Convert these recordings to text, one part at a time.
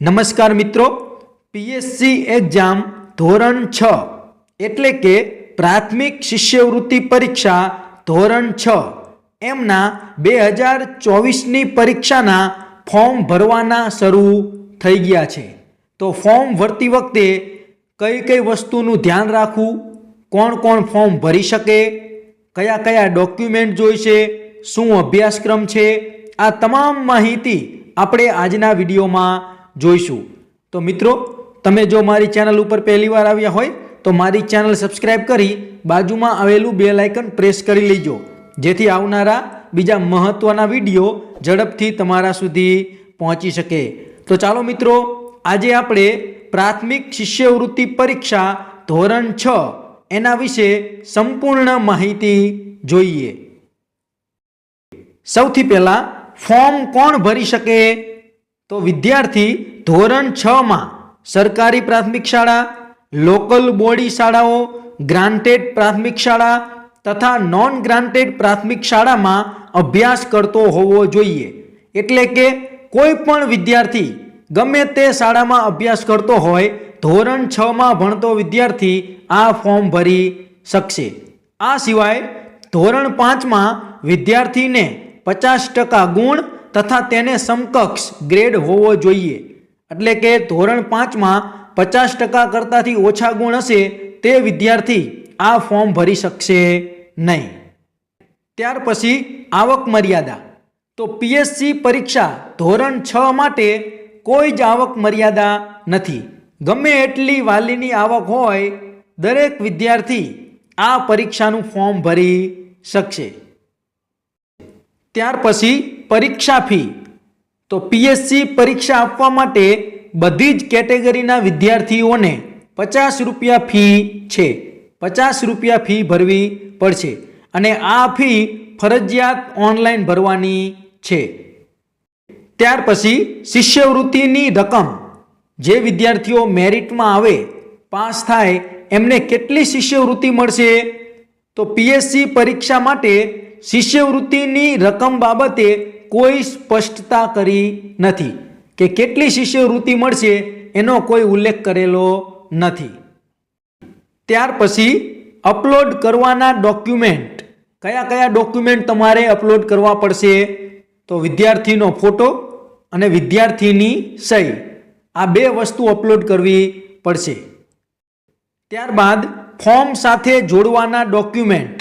નમસ્કાર મિત્રો PSC exam ધોરણ છ, એટલે કે પ્રાથમિક શિષ્યવૃત્તિ પરીક્ષા ધોરણ છ. એમના બે હજાર ચોવીસની પરીક્ષાના ફોર્મ ભરવાના શરૂ થઈ ગયા છે. તો ફોર્મ ભરતી વખતે કઈ કઈ વસ્તુનું ધ્યાન રાખવું, કોણ કોણ ફોર્મ ભરી શકે, કયા કયા ડોક્યુમેન્ટ જોઈશે, શું અભ્યાસક્રમ છે, આ તમામ માહિતી આપણે આજના વિડીયોમાં જોઈશું. તો મિત્રો, તમે જો મારી ચેનલ ઉપર પહેલીવાર આવ્યા હોય, તો મારી ચેનલ સબસ્ક્રાઈબ કરી બાજુમાં આવેલું બે લાઇકન પ્રેસ કરી લેજો. જેથી આવનારા બીજા મહત્ત્વના વીડિયો ઝડપથી તમારા સુધી પહોંચી શકે. તો ચાલો મિત્રો, આજે આપણે પ્રાથમિક શિષ્યવૃત્તિ પરીક્ષા ધોરણ છ, એના વિશે સંપૂર્ણ માહિતી જોઈએ. સૌથી પહેલાં ફોર્મ કોણ ભરી શકે? તો વિદ્યાર્થી ધોરણ છ માં સરકારી પ્રાથમિક શાળા, લોકલ બોડી શાળાઓ, ગ્રાન્ટેડ પ્રાથમિક શાળા તથા નોન ગ્રાન્ટેડ પ્રાથમિક શાળામાં અભ્યાસ કરતો હોવો જોઈએ. એટલે કે કોઈ પણ વિદ્યાર્થી ગમે તે શાળામાં અભ્યાસ કરતો હોય, ધોરણ છ માં ભણતો વિદ્યાર્થી આ ફોર્મ ભરી શકશે. આ સિવાય ધોરણ પાંચમાં વિદ્યાર્થીને પચાસ ટકા ગુણ તથા તેને સમકક્ષ ગ્રેડ હોવો જોઈએ. એટલે કે ધોરણ પાંચમાં પચાસ ટકા કરતાંથી ઓછા ગુણ હશે તે વિદ્યાર્થી આ ફોર્મ ભરી શકશે નહીં. ત્યાર પછી આવક મર્યાદા. તો પીએસસી પરીક્ષા ધોરણ છ માટે કોઈ જ આવક મર્યાદા નથી. ગમે એટલી વાલીની આવક હોય, દરેક વિદ્યાર્થી આ પરીક્ષાનું ફોર્મ ભરી શકશે. ત્યાર પછી પરીક્ષા ફી. તો પીએસસી પરીક્ષા આપવા માટે બધી જ કેટેગરીના વિદ્યાર્થીઓને પચાસ રૂપિયા ફી છે. પચાસ રૂપિયા ફી ભરવી પડશે અને આ ફી ફરજિયાત ઓનલાઈન ભરવાની છે. ત્યાર પછી શિષ્યવૃત્તિની રકમ. જે વિદ્યાર્થીઓ મેરિટમાં આવે, પાસ થાય, એમને કેટલી શિષ્યવૃત્તિ મળશે? તો પીએસસી પરીક્ષા માટે શિષ્યવૃત્તિની રકમ બાબતે કોઈ સ્પષ્ટતા કરી નથી કે કેટલી શિષ્યવૃત્તિ મળશે એનો કોઈ ઉલ્લેખ કરેલો નથી. ત્યાર પછી અપલોડ કરવાના ડોક્યુમેન્ટ. કયા કયા ડોક્યુમેન્ટ તમારે અપલોડ કરવા પડશે? તો વિદ્યાર્થીનો ફોટો અને વિદ્યાર્થીની સહી. આ બે વસ્તુ અપલોડ કરવી પડશે. ત્યારબાદ ફોર્મ સાથે જોડવાના ડોક્યુમેન્ટ.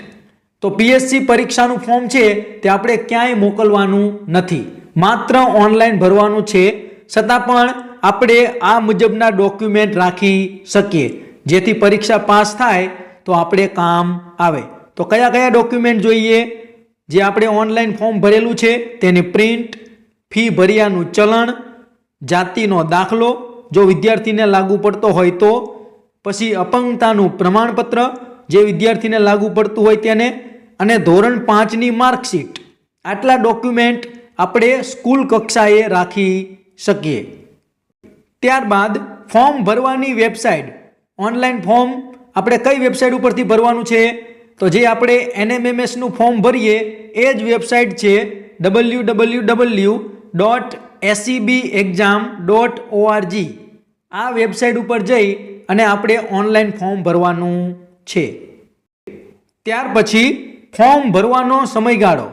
તો પીએસસી પરીક્ષાનું ફોર્મ છે તે આપણે ક્યાંય મોકલવાનું નથી. માત્ર ઓનલાઈન ભરવાનું છે. છતાં પણ આપણે આ મુજબના ડોક્યુમેન્ટ રાખી શકીએ. જેથી પરીક્ષા પાસ થાય તો આપણે કામ આવે. તો કયા કયા ડોક્યુમેન્ટ જોઈએ? જે આપણે ઓનલાઈન ફોર્મ ભરેલું છે તેની પ્રિન્ટ ફી ભર્યાનું ચલણ, જાતિનો દાખલો, જો વિદ્યાર્થીને લાગુ પડતો હોય તો, પછી અપંગતાનું પ્રમાણપત્ર, જે વિદ્યાર્થીને લાગુ પડતું હોય તેને અને ધોરણ પાંચની માર્કશીટ. આટલા ડોક્યુમેન્ટ આપણે સ્કૂલ કક્ષાએ રાખી શકીએ. ત્યારબાદ ફોર્મ ભરવાની વેબસાઇટ. ઓનલાઈન ફોર્મ આપણે કઈ વેબસાઇટ ઉપરથી ભરવાનું છે? તો જે આપણે એનએમએમએસનું ફોર્મ ભરીએ, એ જ વેબસાઇટ છે W W W dot ACB exam dot ORG આ વેબસાઇટ ઉપર જઈ અને આપણે ઓનલાઈન ફોર્મ ભરવાનું છે. ત્યાર પછી ફોર્મ ભરવાનો સમયગાળો.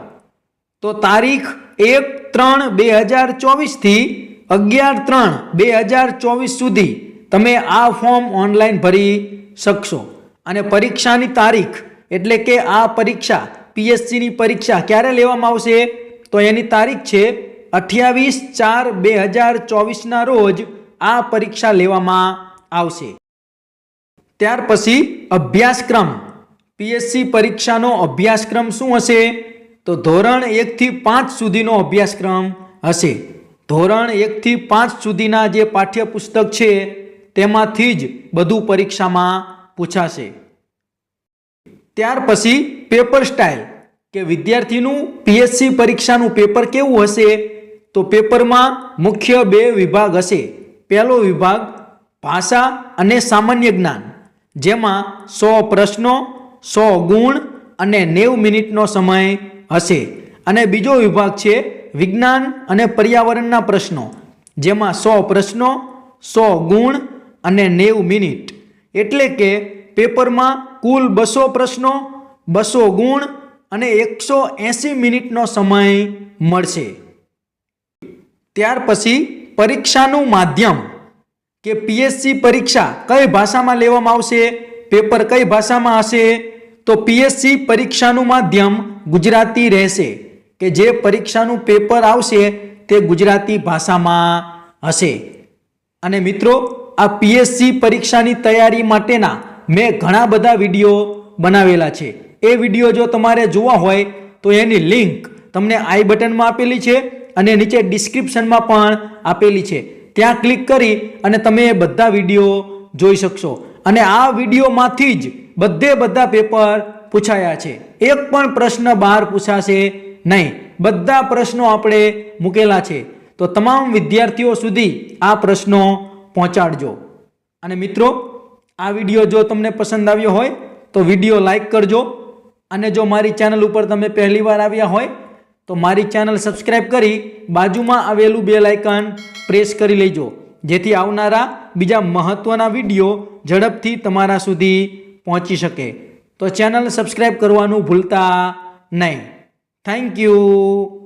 તો તારીખ એક ત્રણ બે હજાર ચોવીસથી અગિયાર ત્રણ બે હજાર ચોવીસ સુધી તમે આ ફોર્મ ઓનલાઈન ભરી શકશો. અને પરીક્ષાની તારીખ, એટલે કે આ પરીક્ષા, પીએસસીની પરીક્ષા ક્યારે લેવામાં આવશે? તો એની તારીખ છે અઠ્યાવીસ ચાર બે હજાર ચોવીસના રોજ આ પરીક્ષા લેવામાં આવશે. ત્યાર પછી અભ્યાસક્રમ. પીએસસી પરીક્ષાનો અભ્યાસક્રમ શું હશે? તો ધોરણ એકથી પાંચ સુધીનો અભ્યાસક્રમ હશે. ધોરણ એકથી પાંચ સુધીના જે પાઠ્યપુસ્તક છે, તેમાંથી જ બધું પરીક્ષામાં પૂછાશે. ત્યાર પછી પેપર સ્ટાઇલ, કે વિદ્યાર્થીનું પીએસસી પરીક્ષાનું પેપર કેવું હશે? તો પેપરમાં મુખ્ય બે વિભાગ હશે. પહેલો વિભાગ ભાષા અને સામાન્ય જ્ઞાન, જેમાં સો પ્રશ્નો સો ગુણ અને નેવ મિનિટનો સમય હશે. અને બીજો વિભાગ છે વિજ્ઞાન અને પર્યાવરણના પ્રશ્નો, જેમાં સો પ્રશ્નો, સો ગુણ અને નેવું મિનિટ. એટલે કે પેપરમાં કુલ બસો પ્રશ્નો, બસો ગુણ અને એકસો એંસી મિનિટનો સમય મળશે. ત્યાર પછી પરીક્ષાનું માધ્યમ, કે પીએસસી પરીક્ષા કઈ ભાષામાં લેવામાં આવશે, પેપર કઈ ભાષામાં હશે તો પીએસસી પરીક્ષાનું માધ્યમ ગુજરાતી રહેશે કે જે પરીક્ષાનું પેપર આવશે તે ગુજરાતી ભાષામાં હશે. અને મિત્રો, આ પીએસસી પરીક્ષાની તૈયારી માટેના મેં ઘણા બધા વીડિયો બનાવેલા છે. એ વીડિયો જો તમારે જોવા હોય, તો એની લિંક તમને આઈ બટનમાં આપેલી છે અને નીચે ડિસ્ક્રિપ્શનમાં પણ આપેલી છે. ત્યાં ક્લિક કરી અને તમે એ બધા વીડિયો જોઈ શકશો. અને આ વિડીયોમાંથી જ બધે બધા પેપર પૂછાયા છે. એક પણ પ્રશ્ન બહાર પૂછાશે નહીં. બધા પ્રશ્નો આપણે મૂકેલા છે. તો તમામ વિદ્યાર્થીઓ સુધી આ પ્રશ્નો પહોંચાડજો. અને મિત્રો, આ વીડિયો જો તમને પસંદ આવ્યો હોય, તો વીડિયો લાઈક કરજો. અને જો મારી ચેનલ ઉપર તમે પહેલીવાર આવ્યા હોય, તો મારી ચેનલ સબસ્ક્રાઈબ કરી બાજુમાં આવેલું બે લાઇકન પ્રેસ કરી લેજો. જેથી આવનારા બીજા મહત્ત્વના વીડિયો ઝડપથી તમારા સુધી પહોંચી શકે. તો ચેનલ સબસ્ક્રાઈબ કરવાનું ભૂલતા નહીં. Thank you.